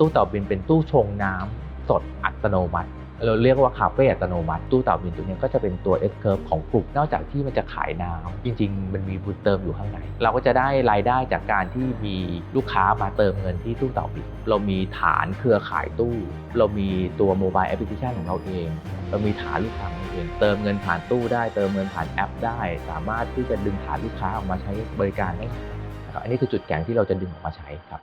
ตู้เต่าบินเป็นตู้ชงน้ำสดอัตโนมัติ เราเรียกว่าคาเฟ่อัตโนมัติ ตู้เต่าบินตัวนี้ก็จะเป็นตัว S curve ของกลุ่มนอกจากที่มันจะขายน้ำจริง ๆ มันมีบุญเติมอยู่ข้างใน เราก็จะได้รายได้จากการที่มีลูกค้ามาเติมเงินที่ตู้เต่าบิน เรามีฐานเครือข่ายตู้ เรามีตัวโมบายแอปพลิเคชันของเราเองเรามีฐานลูกค้าของเราเองเติมเงินผ่านตู้ได้ เติมเงินผ่านแอปได้ สามารถที่จะดึงฐานลูกค้าออกมาใช้บริการได้นะครับอันนี้คือจุดแข็งที่เราจะดึงออกมาใช้ครับ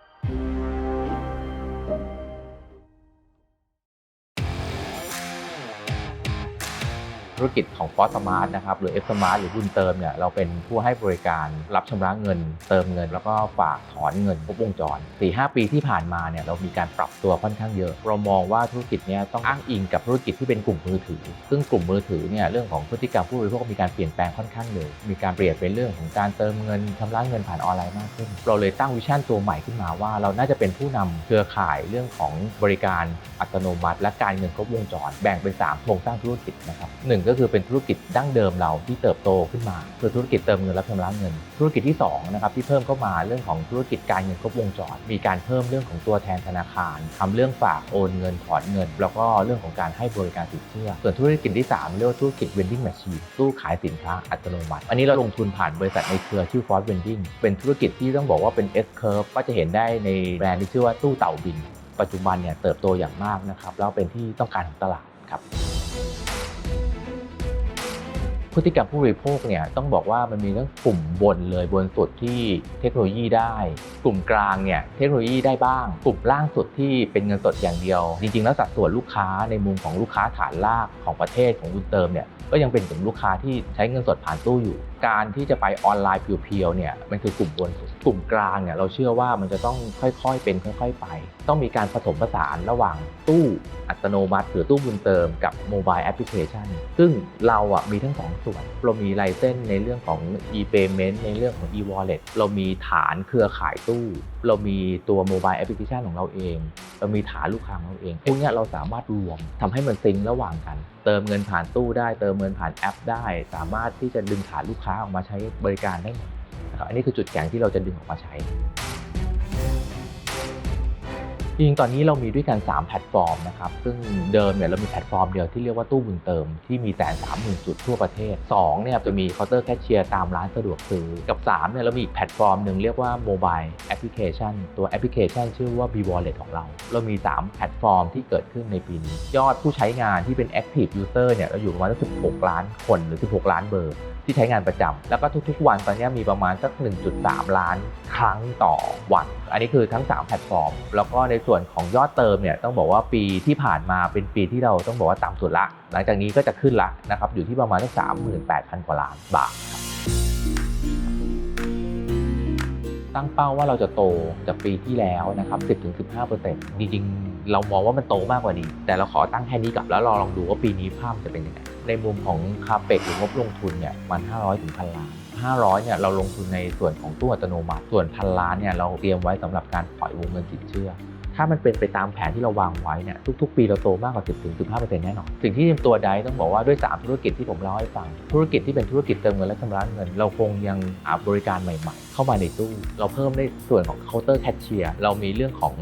ธุรกิจของ f o r Smart นะครับ หรือ F Smart หรือบุญเติมเนี่ยเราเป็นผู้ให้บริการรับชำระเงิน เติมเงิน แล้วก็ฝากถอนเงินครบวงจร 4-5 ปีที่ผ่านมาเนี่ยเรามีการปรับตัวค่อนข้างเยอะ เรามองว่าธุรกิจเนี้ต้องอ้างอิงกับธุรกิจที่เป็นกลุ่มมือถือ ซึ่งกลุ่มมือถือเนี่ยเรื่องของพฤติกรรมผู้บริโภคมีการเปลี่ยนแปลงค่อนข้างเร็วมีการเปลี่ยนเป็นเรื่องของการเติมเงินชำระเงินผ่านออนไลน์มากขึ้น เราเลยตั้งวิชั่นตัวใหม่ขึ้นมาว่า เราน่าจะเป็นผู้นำเครือข่ายเรื่องของบริการอัตโนมัติ และการเงินครบวงจร แบ่งเป็น3โครงสร้างธุรกิจนะครับหนึ่งก็คือเป็นธุรกิจดั้งเดิมเราที่เติบโตขึ้นมาคือธุรกิจเติมเงินและชำระเงิน ธุรกิจที่2นะครับที่เพิ่มเข้ามาเรื่องของธุรกิจการเงินครบวงจร มีการเพิ่มเรื่องของตัวแทนธนาคารทำเรื่องฝากโอนเงินถอนเงิน แล้วก็เรื่องของการให้บริการสินเชื่อ ส่วนธุรกิจที่ 3 เรียกว่าธุรกิจ vending machine ตู้ขายสินค้าอัตโนมัติ อันนี้เราลงทุนผ่านบริษัทในเครือชื่อ Ford Vending เป็นธุรกิจที่ต้องบอกว่าเป็น S curve ก็จะเห็นได้ในแบรนด์ที่ชื่อว่าตู้เต่าบิน ปัจจุบันเนี่ยเติบโตอย่างมากนะครับแล้วเป็นที่ต้องการของตลาดครับ พฤติกรรมผู้บริโภคเนี่ยต้องบอกว่ามันมีทั้งกลุ่มบนเลยบนสุดที่เทคโนโลยีได้ กลุ่มกลางเนี่ยเทคโนโลยีได้บ้าง กลุ่มล่างสุดที่เป็นเงินสดอย่างเดียว จริง ๆ แล้วสัดส่วนลูกค้าในมุมของลูกค้าฐานลากของประเทศของบุญเติมเนี่ยก็ยังเป็นกลุ่มลูกค้าที่ใช้เงินสดผ่านตู้อยู่ การที่จะไปออนไลน์เพียวๆเนี่ยมันคือกลุ่มบนสุดกลุ่มกลางเนี่ยเราเชื่อว่ามันจะต้องค่อยๆเป็นค่อย ๆ ไป ต้องมีการผสมผสานระหว่างตู้อัตโนมัติ หรือตู้บุญเติมกับโมบายแอปพลิเคชันซึ่งเราอะมีทั้งสองส่วน เรามีไลเซนในเรื่องของ e-payment ในเรื่องของ e-wallet เรามีฐานเครือข่ายตู้ เรามีตัวโมบายแอปพลิเคชันของเราเอง เรามีฐานลูกค้าของเราเองพวกนี้เราสามารถรวมทำให้มันซิงระหว่างกัน เติมเงินผ่านตู้ได้ เติมเงินผ่านแอปได้ สามารถที่จะดึงฐานลูกค้าออกมาใช้บริการได้หมดนะครับอันนี้คือจุดแข็งที่เราจะดึงออกมาใช้ จริงตอนนี้เรามีด้วยกัน 3 แพลตฟอร์มนะครับ ซึ่งเดิมเนี่ยเรามีแพลตฟอร์มเดียวที่เรียกว่าตู้บุญเติมที่มีแสนสามหมื่นจุดทั่วประเทศ2เนี่ยจะมีเคาน์เตอร์แคชเชียร์ตามร้านสะดวกซื้อ กับ3เนี่ยเรามีอีกแพลตฟอร์มหนึ่งเรียกว่าโมบายแอปพลิเคชันตัวแอปพลิเคชันชื่อว่า B Wallet ของเรา เรามี 3 แพลตฟอร์มที่เกิดขึ้นในปีนี้ ยอดผู้ใช้งานที่เป็น Active User เนี่ยเราอยู่ประมาณสัก16 ล้านคนหรือ 16 ล้านเบอร์ ที่ใช้งานประจำแล้วก็ทุกๆ วันตอนนี้มีประมาณสัก 1.3 ล้านครั้งต่อวัน อันนี้คือทั้ง 3 แพลตฟอร์ม แล้วก็ในส่วนของยอดเติมเนี่ยต้องบอกว่าปีที่ผ่านมาเป็นปีที่เราต้องบอกว่าต่ำสุดละ หลังจากนี้ก็จะขึ้นละนะครับอยู่ที่ประมาณสัก38,000 กว่าล้านบาท ตั้งเป้าว่าเราจะโตจากปีที่แล้วนะครับ10-15%จริงๆ เรามองว่ามันโตมากกว่านี้ แต่เราขอตั้งแค่นี้กับแล้วเราลองดูว่าปีนี้ภาพจะเป็นยังไง ในมุมของคาเปกหรืองบลงทุนเนี่ยมัน 500ถึงพันล้าน500เนี่ยเราลงทุนในส่วนของตู้อัตโนมัติ ส่วนพันล้านเนี่ยเราเตรียมไว้สำหรับการปล่อยวงเงินสินเชื่อ ถ้ามันเป็นไปตามแผนที่เราวางไว้เนี่ยทุก ๆ ปีเราโตมากกว่า 10ถึง15%แน่นอนสิ่งที่เตรียมตัวได้ต้องบอกว่าด้วย 3 ธุรกิจที่ผมเล่าให้ฟัง ธุรกิจที่เป็นธุรกิจเติมเงินและชำระเงิน เราคงยังหาบริการใหม่ ๆ เข้ามาในตู้ เราเพิ่มในส่วนของเคาน์เตอร์แคชเชียร์เรามีเรื่องของ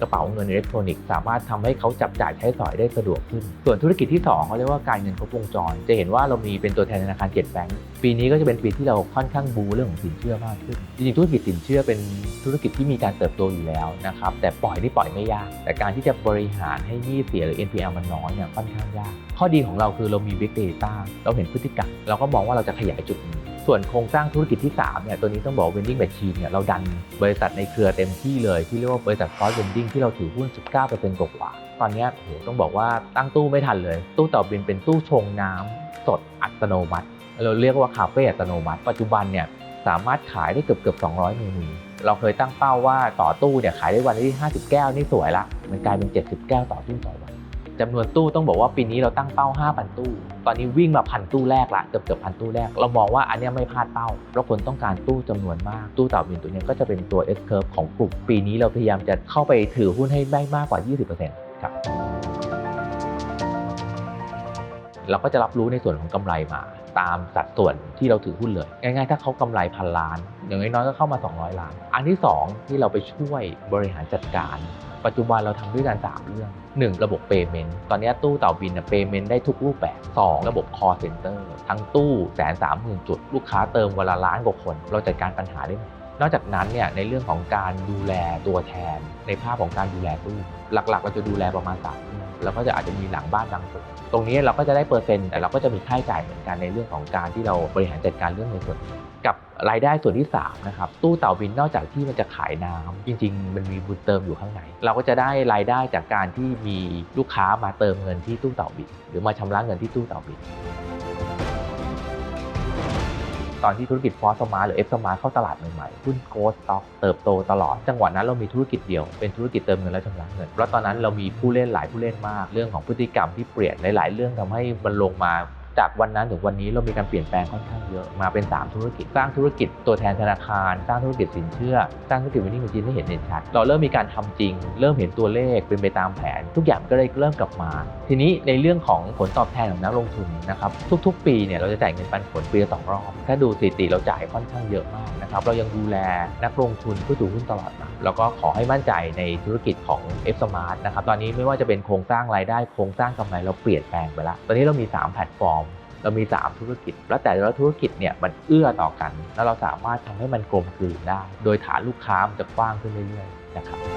กระเป๋าเงินอิเล็กทรอนิกส์สามารถทำให้เขาจับจ่ายใช้สอยได้สะดวกขึ้น ส่วนธุรกิจที่ 2เขาเรียกว่าการเงินครบวงจร จะเห็นว่าเรามีเป็นตัวแทนธนาคารเจ็ดแบงก์ปีนี้ก็จะเป็นปีที่เราค่อนข้างบูเรื่องของสินเชื่อมากขึ้นจริงๆธุรกิจสินเชื่อเป็นธุรกิจที่มีการเติบโตอยู่แล้วนะครับแต่ปล่อยนี่ปล่อยไม่ยาก แต่การที่จะบริหารให้หนี้เสียหรือ NPL มันน้อยเนี่ยค่อนข้างยาก ข้อดีของเราคือเรามี Big Data เราเห็นพฤติกรรมเราก็มองว่าเราจะขยายจุดนี้ ส่วนโครงสร้างธุรกิจที่ 3 เนี่ย ตัวนี้ต้องบอกว่า vending machine เนี่ย เราดันบริษัทในเครือเต็มที่เลย ที่เรียกว่าบริษัท Ford Vending ที่เราถือหุ้น 19%กว่า ตอนเนี้โอ้โหต้องบอกว่าตั้งตู้ไม่ทันเลย ตู้เต่าบินเป็นตู้ชงน้ำสดอัตโนมัติ เราเรียกว่าคาเฟ่อัตโนมัติ ปัจจุบันเนี่ยสามารถขายได้เกือบเกือบ200 เมนู เราเคยตั้งเป้าว่าต่อตู้เนี่ยขายได้วันที่ 50 แก้วนี่สวยละ มันกลายเป็น 70 แก้วต่อตู้ต่อวัน จำนวนตู้ต้องบอกว่าปีนี้เราตั้งเป้า 5,000 ตู้ ตอนนี้วิ่งมาพันตู้แรกละเกือบเกือบพันตู้แรก เรามองว่าอันนี้ไม่พลาดเป้า เพราะคนต้องการตู้จำนวนมาก ตู้เต่าบินตัวนี้ก็จะเป็นตัว S curve ของกลุ่ม ปีนี้เราพยายามจะเข้าไปถือหุ้นให้ได้มากกว่า 20%ครับเราก็จะรับรู้ในส่วนของกำไรมา ตามสัดส่วนที่เราถือหุ้นเลย ง่ายๆ ถ้าเขากำไรพันล้าน อย่างน้อยๆก็เข้ามา 200 ล้าน อันที่ 2 ที่เราไปช่วยบริหารจัดการ ปัจจุบันเราทำด้วยกัน3เรื่อง 1. ระบบ Payment ตอนนี้ตู้เต่าบินเ Payment ได้ทุกรูปแบบ 2. ระบบ Call Center ทั้งตู้แสนสามหมื่นจุด ลูกค้าเติมวันละล้านกว่าคน เราจัดการปัญหาได้หมดนอกจากนั้นเนี่ยในเรื่องของการดูแลตัวแทน ในภาพของการดูแลตู้หลักๆ เราจะดูแลประมาณ3เรื่องแล้วก็จะอาจจะมีหลังบ้านบางส่วนตรงนี้เราก็จะได้เปอร์เซ็นต์แต่เราก็จะมีค่าใช้จ่ายเหมือนกันในเรื่องของการที่เราบริหารจัดการเรื่องในส่วนกับ รายได้ส่วนที่3นะครับตู้เต่าบินนอกจากที่มันจะขายน้ำจริง ๆ มันมีบุญเติมอยู่ข้างใน เราก็จะได้รายได้จากการที่มีลูกค้ามาเติมเงินที่ตู้เต่าบิน หรือมาชำระเงินที่ตู้เต่าบิน ตอนที่ธุรกิจฟอสมาหรือเอฟสมาเข้าตลาดใหม่ๆหุ้นโกลด์สต็อกเติบโตตลอด จังหวะนั้นเรามีธุรกิจเดียวเป็นธุรกิจเติมเงินและชำระเงินแล้วตอนนั้นเรามีผู้เล่นหลายผู้เล่นมากเรื่องของพฤติกรรมที่เปลี่ยนหลาย ๆ เรื่องทำให้มันลงมา จากวันนั้นถึงวันนี้เรามีการเปลี่ยนแปลงค่อนข้างเยอะมาเป็น 3 ธุรกิจ สร้างธุรกิจตัวแทนธนาคาร สร้างธุรกิจสินเชื่อ สร้างธุรกิจวินิจฉัยให้เห็นเด่นชัด เราเริ่มมีการทำจริง เริ่มเห็นตัวเลขเป็นไปตามแผน ทุกอย่างก็เลยเริ่มกลับมา ทีนี้ในเรื่องของผลตอบแทนของนักลงทุนนะครับทุก ๆ ปีเนี่ยเราจะจ่ายเงินปันผลปีละสองรอบ ถ้าดูสถิติเราจ่ายค่อนข้างเยอะมากนะครับเรายังดูแลนักลงทุนผู้ถือหุ้นตลอดมาแล้วก็ขอให้มั่นใจในธุรกิจของ F Smart นะครับตอนนี้ไม่ว่าจะเป็นโครงสร้างรายได้โครงสร้างกำไรเราเปลี่ยนแปลงไปแล้วตอนนี้เรามี 3 แพลตฟอร์ม เรามี 3 ธุรกิจ แล้วแต่ละธุรกิจเนี่ยมันเอื้อต่อกัน แล้วเราสามารถทำให้มันกลมกลืนได้ โดยฐานลูกค้ามันจะกว้างขึ้นเรื่อยๆนะครับ